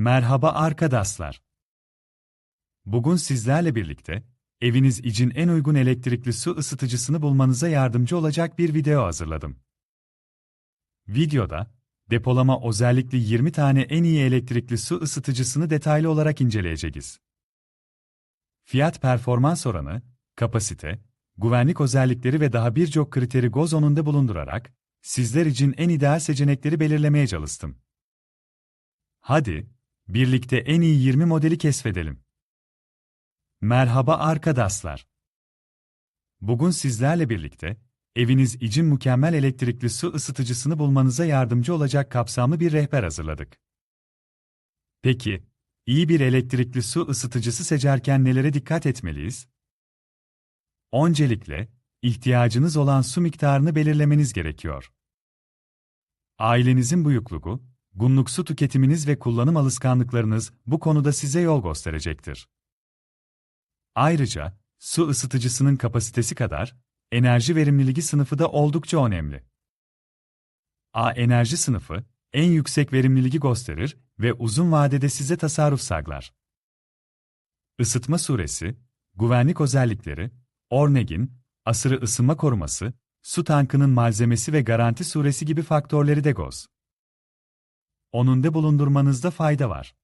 Merhaba arkadaşlar. Bugün sizlerle birlikte eviniz için en uygun elektrikli su ısıtıcısını bulmanıza yardımcı olacak bir video hazırladım. Videoda depolama özellikli 20 tane en iyi elektrikli su ısıtıcısını detaylı olarak inceleyeceğiz. Fiyat performans oranı, kapasite, güvenlik özellikleri ve daha birçok kriteri göz önünde bulundurarak sizler için en ideal seçenekleri belirlemeye çalıştım. Hadi, birlikte en iyi 20 modeli keşfedelim. Merhaba arkadaşlar. Bugün sizlerle birlikte, eviniz için mükemmel elektrikli su ısıtıcısını bulmanıza yardımcı olacak kapsamlı bir rehber hazırladık. Peki, iyi bir elektrikli su ısıtıcısı seçerken nelere dikkat etmeliyiz? Öncelikle, ihtiyacınız olan su miktarını belirlemeniz gerekiyor. Ailenizin büyüklüğü, günlük su tüketiminiz ve kullanım alışkanlıklarınız bu konuda size yol gösterecektir. Ayrıca, su ısıtıcısının kapasitesi kadar, enerji verimliliği sınıfı da oldukça önemli. A enerji sınıfı, en yüksek verimliliği gösterir ve uzun vadede size tasarruf sağlar. Isıtma süresi, güvenlik özellikleri, Ornegin, asırı ısınma koruması, su tankının malzemesi ve garanti süresi gibi faktörleri de göz. Onunda bulundurmanızda fayda var.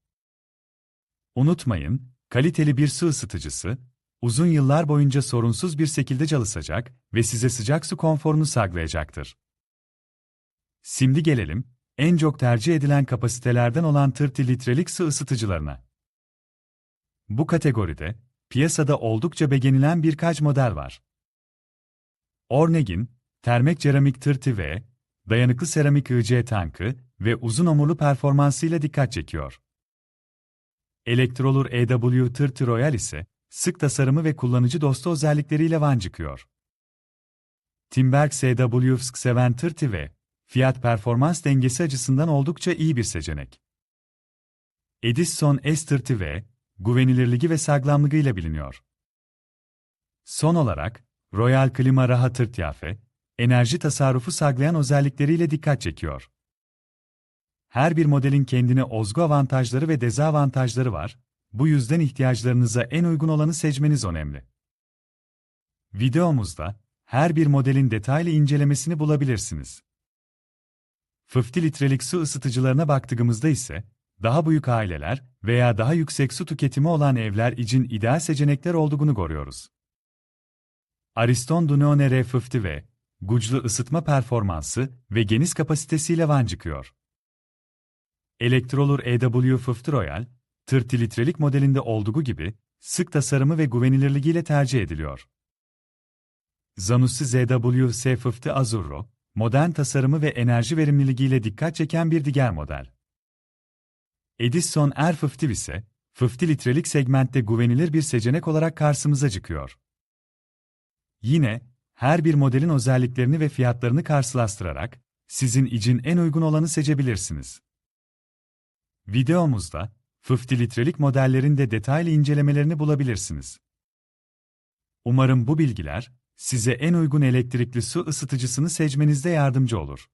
Unutmayın, kaliteli bir su ısıtıcısı, uzun yıllar boyunca sorunsuz bir şekilde çalışacak ve size sıcak su konforunu sağlayacaktır. Şimdi gelelim, en çok tercih edilen kapasitelerden olan 30 litrelik su ısıtıcılarına. Bu kategoride, piyasada oldukça beğenilen birkaç model var. Ornegin, termek ceramik tırtı ve dayanıklı seramik IC tankı ve uzun omurlu performansıyla dikkat çekiyor. Elektrolur EW tırtı Royal ise, sık tasarımı ve kullanıcı dostu özellikleriyle van çıkıyor. Timberg SW seven tırtı ve fiyat performans dengesi açısından oldukça iyi bir seçenek. Edison S ve güvenilirliği ve sağlamlığıyla biliniyor. Son olarak, Royal Klima Rahat Tırtyafe, enerji tasarrufu sağlayan özellikleriyle dikkat çekiyor. Her bir modelin kendine ozgu avantajları ve dezavantajları var, bu yüzden ihtiyaçlarınıza en uygun olanı seçmeniz önemli. Videomuzda, her bir modelin detaylı incelemesini bulabilirsiniz. 50 litrelik su ısıtıcılarına baktığımızda ise, daha büyük aileler veya daha yüksek su tüketimi olan evler için ideal seçenekler olduğunu görüyoruz. Ariston Dunone R50 ve güçlü ısıtma performansı ve geniş kapasitesiyle van çıkıyor. Electrolur EW50 Royal, 30 litrelik modelinde olduğu gibi, sık tasarımı ve güvenilirliğiyle tercih ediliyor. Zanussi ZW-S50 Azzurro, modern tasarımı ve enerji verimliliğiyle dikkat çeken bir diğer model. Edison R50 ise, 50 litrelik segmentte güvenilir bir seçenek olarak karşımıza çıkıyor. Yine, her bir modelin özelliklerini ve fiyatlarını karşılaştırarak, sizin için en uygun olanı seçebilirsiniz. Videomuzda, 50 litrelik modellerin de detaylı incelemelerini bulabilirsiniz. Umarım bu bilgiler, size en uygun elektrikli su ısıtıcısını seçmenizde yardımcı olur.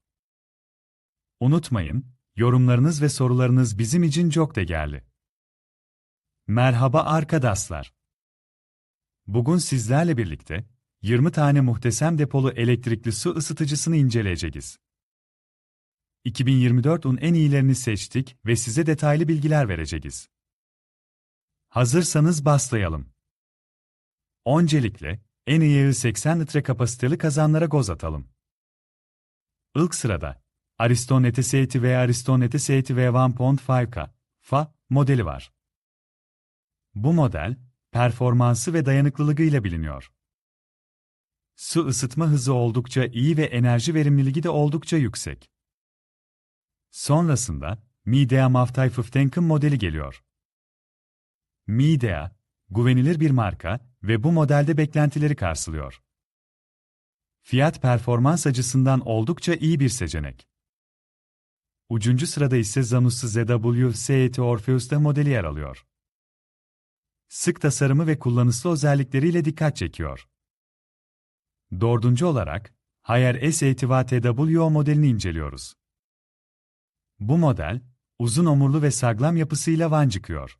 Unutmayın, yorumlarınız ve sorularınız bizim için çok değerli. Merhaba arkadaşlar. Bugün sizlerle birlikte 20 tane muhteşem depolu elektrikli su ısıtıcısını inceleyeceğiz. 2024'un en iyilerini seçtik ve size detaylı bilgiler vereceğiz. Hazırsanız başlayalım. Öncelikle, en iyi 80 litre kapasiteli kazanlara göz atalım. İlk sırada, Ariston ETS ve Ariston ETS ve 1.5K FA modeli var. Bu model, performansı ve dayanıklılığıyla biliniyor. Su ısıtma hızı oldukça iyi ve enerji verimliliği de oldukça yüksek. Sonrasında, Midea Maftay Fıftenkın modeli geliyor. Midea, güvenilir bir marka ve bu modelde beklentileri karşılıyor. Fiyat performans açısından oldukça iyi bir seçenek. Ucuncu sırada ise Zanussi ZW SET Orpheus'ta modeli yer alıyor. Sık tasarımı ve kullanışlı özellikleriyle dikkat çekiyor. Dördüncü olarak, Haier S8 TWO modelini inceliyoruz. Bu model, uzun omurlu ve saglam yapısıyla van çıkıyor.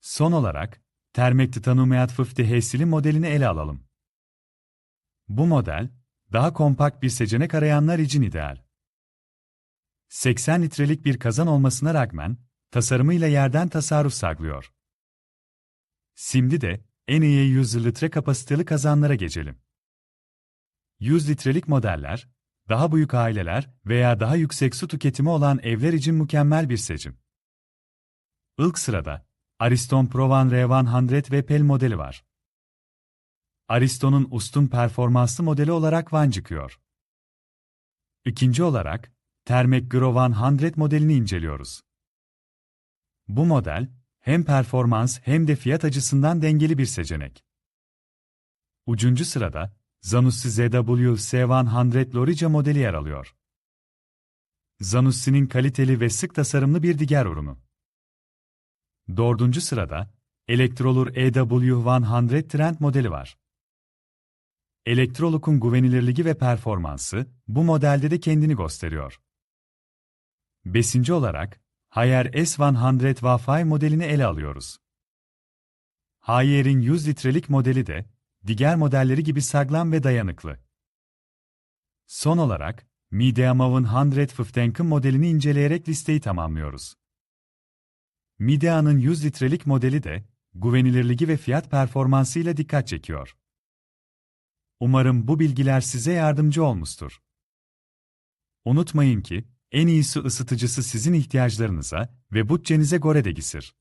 Son olarak, Termek Titanumeat 50 HS'li modelini ele alalım. Bu model, daha kompakt bir seçenek arayanlar için ideal. 80 litrelik bir kazan olmasına rağmen, tasarımıyla yerden tasarruf sağlıyor. Şimdi de, en iyi 100 litre kapasiteli kazanlara geçelim. 100 litrelik modeller, daha büyük aileler veya daha yüksek su tüketimi olan evler için mükemmel bir seçim. İlk sırada, Ariston Provan R100 ve Pel modeli var. Ariston'un ustun performanslı modeli olarak van çıkıyor. İkinci olarak, Termek Gro 100 modelini inceliyoruz. Bu model, hem performans hem de fiyat açısından dengeli bir seçenek. Üçüncü sırada, Zanussi ZW-S100 Lorica modeli yer alıyor. Zanussi'nin kaliteli ve sık tasarımlı bir diğer ürünü. Dördüncü sırada, Electrolux EW100 Trend modeli var. Electrolux'un güvenilirliği ve performansı, bu modelde de kendini gösteriyor. Beşinci olarak, Haier S100 Wi-Fi modelini ele alıyoruz. Haier'in 100 litrelik modeli de, diğer modelleri gibi sağlam ve dayanıklı. Son olarak, Mideamav'ın 150 modelini inceleyerek listeyi tamamlıyoruz. Midea'nın 100 litrelik modeli de, güvenilirliği ve fiyat performansıyla dikkat çekiyor. Umarım bu bilgiler size yardımcı olmuştur. Unutmayın ki, en iyisi ısıtıcısı sizin ihtiyaçlarınıza ve bütçenize göre de gisir.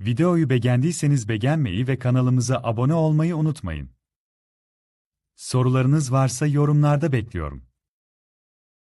Videoyu beğendiyseniz beğenmeyi ve kanalımıza abone olmayı unutmayın. Sorularınız varsa yorumlarda bekliyorum.